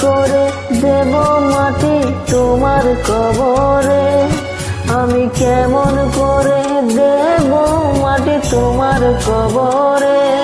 করে দেব মাটি তোমার কবরে? আমি কেমন করে দেব মাটি তোমার কবরে?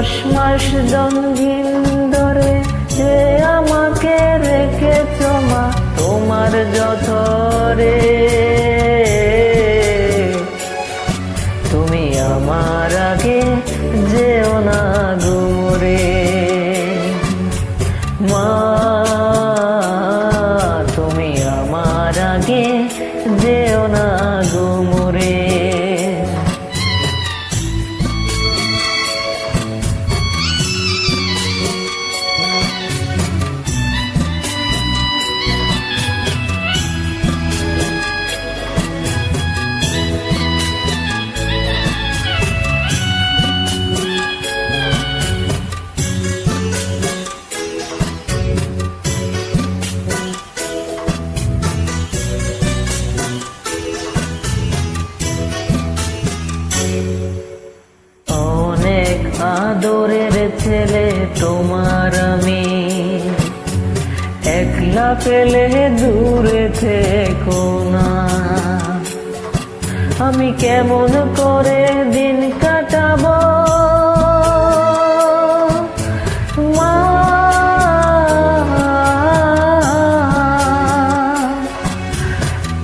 দশ মাস জঙ্গিন ধরে যে আমাকে রেখেছ মা তোমার যথরে আদরের ছেলে তোমার আমি। একলা পেলে দূরে থেকো না। আমি কেমন করে দিন কাটাবো?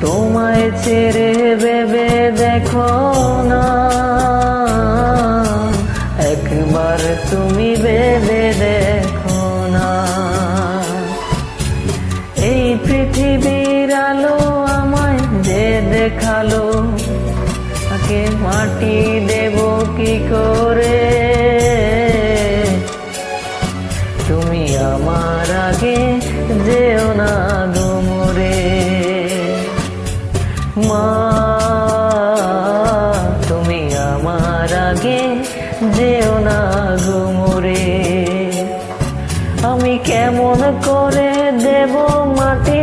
তোমায় ছেড়ে ভেবে দেখো না। দেখাল। তাকে মাটি দেব কি করে? তুমি আমার আগে যেও না গুমরে মা, তুমি আমার আগে যেও না গুমরে আমি কেমন করে দেব মাটি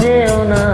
neona